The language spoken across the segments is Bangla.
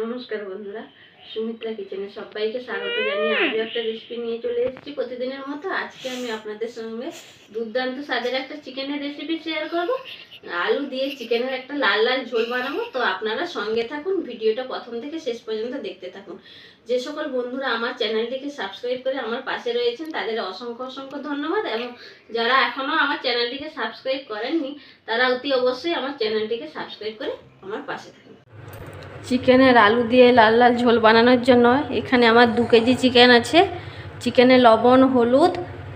নমস্কার বন্ধুরা, সুমিত্রা কিচেনে সবাইকে স্বাগত জানিয়ে আমি একটা রেসিপি নিয়ে চলে এসেছি প্রতিদিনের মতো। আজকে আমি আপনাদের সঙ্গে দুর্দান্ত স্বাদের একটা চিকেনের রেসিপি শেয়ার করব। আলু দিয়ে চিকেনের একটা লাল লাল ঝোল বানাবো। তো আপনারা সঙ্গে থাকুন, ভিডিওটা প্রথম থেকে শেষ পর্যন্ত দেখতে থাকুন। যে সকল বন্ধুরা আমার চ্যানেলটিকে সাবস্ক্রাইব করে আমার পাশে রয়েছেন, তাদের অসংখ্য অসংখ্য ধন্যবাদ। এবং যারা এখনও আমার চ্যানেলটিকে সাবস্ক্রাইব করেননি, তারা অতি অবশ্যই আমার চ্যানেলটিকে সাবস্ক্রাইব করে আমার পাশে থাকুন। চিকেনের আলু দিয়ে লাল লাল ঝোল বানানোর জন্য এখানে আমার দু কেজি চিকেন আছে। চিকেনে লবণ, হলুদ,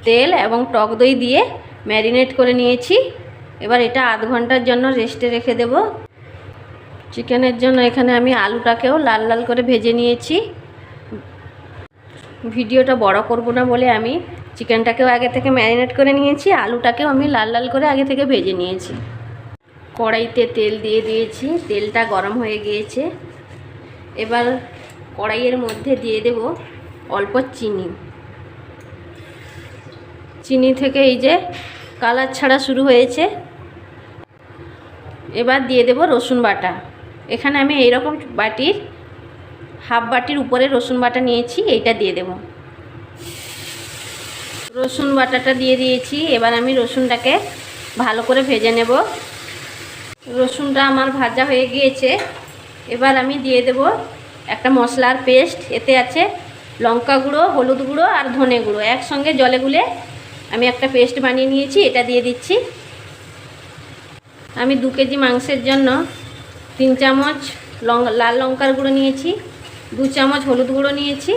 তেল এবং টক দই দিয়ে ম্যারিনেট করে নিয়েছি। এবার এটা আধ ঘণ্টার জন্য রেস্টে রেখে দেব। চিকেনের জন্য এখানে আমি আলুটাকেও লাল লাল করে ভেজে নিয়েছি। ভিডিওটা বড় করব না বলে আমি চিকেনটাকেও আগে থেকে ম্যারিনেট করে নিয়েছি, আলুটাকেও আমি লাল লাল করে আগে থেকে ভেজে নিয়েছি। কড়াইতে তেল দিয়ে দিয়েছি, তেলটা গরম হয়ে গিয়েছে। এবার কড়াইয়ের মধ্যে দিয়ে দেব অল্প চিনি। চিনি থেকে এই যে কালার ছাড়া শুরু হয়েছে। এবার দিয়ে দেব রসুন বাটা। এখানে আমি এইরকম বাটির, হাফ বাটির উপরে রসুন বাটা নিয়েছি, এইটা দিয়ে দেব। রসুন বাটাটা দিয়ে দিয়েছি, এবার আমি রসুনটাকে ভালো করে ভেজে নেব। রসুনটা আমার ভাজা হয়ে গিয়েছে। এবার আমি দিয়ে দেব একটা মশলার পেস্ট। এতে আছে লঙ্কা গুঁড়ো, হলুদ গুঁড়ো আর ধনে গুঁড়ো। একসঙ্গে জলে গুলে আমি একটা পেস্ট বানিয়ে নিয়েছি, এটা দিয়ে দিচ্ছি। আমি দু কেজি মাংসের জন্য তিন চামচ লং, লাল লঙ্কার গুঁড়ো নিয়েছি, দু চামচ হলুদ গুঁড়ো নিয়েছি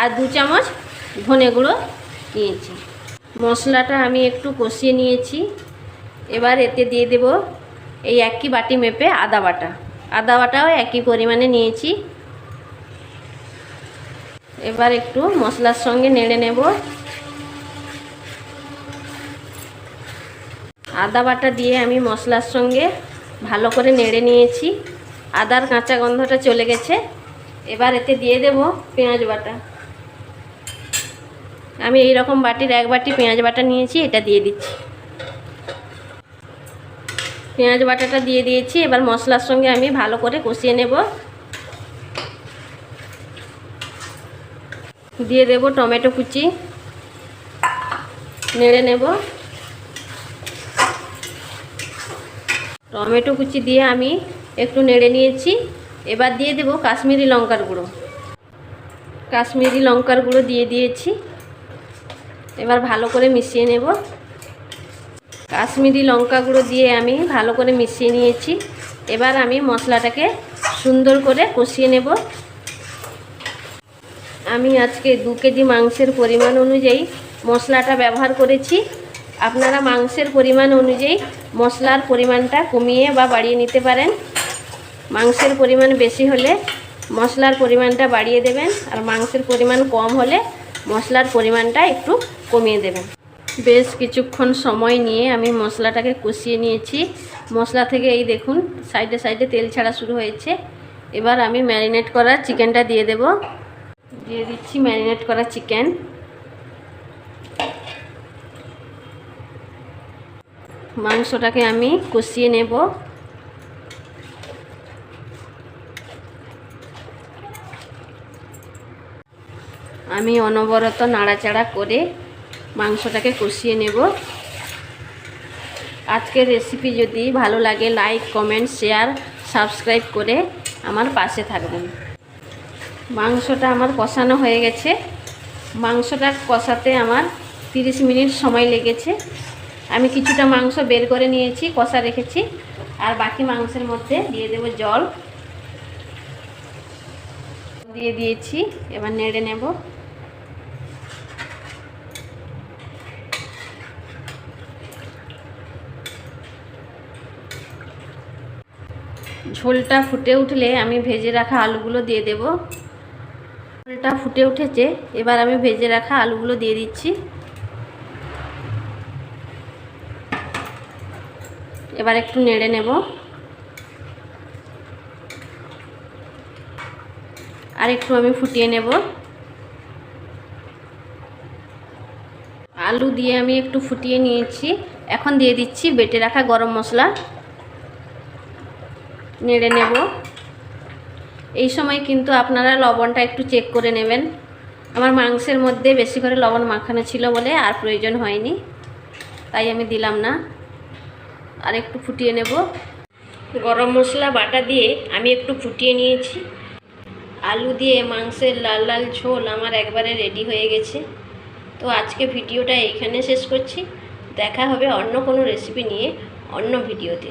আর দু চামচ ধনে গুঁড়ো নিয়েছি। মশলাটা আমি একটু কষিয়ে নিয়েছি। এবার এতে দিয়ে দেব এই একই বাটি মেপে আদা বাটা। আদা বাটাও একই পরিমাণে নিয়েছি। এবার একটু মশলার সঙ্গে নেড়ে নেব। আদা বাটা দিয়ে আমি মশলার সঙ্গে ভালো করে নেড়ে নিয়েছি। আদার কাঁচা গন্ধটা চলে গেছে। এবার এতে দিয়ে দেব পেঁয়াজ বাটা। আমি এই রকম বাটির এক বাটি পেঁয়াজ বাটা নিয়েছি, এটা দিয়ে দিচ্ছি। পেঁয়াজ বাটাটা দিয়ে দিয়েছি, এবার মশলার সঙ্গে আমি ভালো করে কষিয়ে নেব। দিয়ে দেব টমেটো কুচি, নেড়ে নেব। টমেটো কুচি দিয়ে আমি একটু নেড়ে নিয়েছি, এবার দিয়ে দেব কাশ্মীরি লঙ্কার গুঁড়ো। কাশ্মীরি লঙ্কার গুঁড়ো দিয়ে দিয়েছি, এবার ভালো করে মিশিয়ে নেব। কাশ্মীরি লঙ্কা গুঁড়ো দিয়ে আমি ভালো করে মিশিয়ে নিয়েছি। এবার আমি মশলাটাকে সুন্দর করে কষিয়ে নেব। আমি আজকে দু কেজি মাংসের পরিমাণ অনুযায়ী মশলাটা ব্যবহার করেছি। আপনারা মাংসের পরিমাণ অনুযায়ী মশলার পরিমাণটা কমিয়ে বা বাড়িয়ে নিতে পারেন। মাংসের পরিমাণ বেশি হলে মশলার পরিমাণটা বাড়িয়ে দেবেন আর মাংসের পরিমাণ কম হলে মশলার পরিমাণটা একটু কমিয়ে দেবেন। বেশ কিছুক্ষণ সময় নিয়ে আমি মশলাটাকে কষিয়ে নিয়েছি। মশলা থেকে এই দেখুন, সাইডে সাইডে তেল ছাড়া শুরু হয়েছে। এবার আমি ম্যারিনেট করা চিকেনটা দিয়ে দেব। দিয়ে দিচ্ছি ম্যারিনেট করা চিকেন। মাংসটাকে আমি কষিয়ে নেব। আমি অনবরত নাড়াচাড়া করে মাংসটাকে কষিয়ে নেব। আজকের রেসিপি যদি ভালো লাগে লাইক কমেন্ট শেয়ার সাবস্ক্রাইব করে আমার পাশে থাকবেন। মাংসটা আমার কষানো হয়ে গেছে। মাংসটা কষাতে আমার 30 মিনিট সময় লেগেছে। আমি কিছুটা মাংস বের করে নিয়েছি, কষা রেখেছি। আর বাকি মাংসের মধ্যে দিয়ে দেব জল। দিয়ে দিয়েছি, এবার নেড়ে নেব। ঝোলটা ফুটে উঠলে আমি ভেজে রাখা আলুগুলো দিয়ে দেব। ঝোলটা ফুটে উঠেছে, এবার আমি ভেজে রাখা আলুগুলো দিয়ে দিচ্ছি। এবার একটু নেড়ে নেব। আর একটু আমি ফুটিয়ে নেব। আলু দিয়ে আমি একটু ফুটিয়ে নিয়েছি। এখন দিয়ে দিচ্ছি বেটে রাখা গরম মশলা। নেড়ে নেব। এই সময় কিন্তু আপনারা লবণটা একটু চেক করে নেবেন। আমার মাংসের মধ্যে বেশি করে লবণ মাখানো ছিল বলে আর প্রয়োজন হয়নি। তাই আমি দিলাম না। আর একটু ফুটিয়ে নেব। গরম মশলা, বাটা দিয়ে আমি একটু ফুটিয়ে নিয়েছি। আলু দিয়ে মাংসের লাল লাল ঝোল আমার একবারে রেডি হয়ে গেছে। তো আজকে ভিডিওটা এইখানে শেষ করছি। দেখা হবে অন্য কোনো রেসিপি নিয়ে অন্য ভিডিওতে।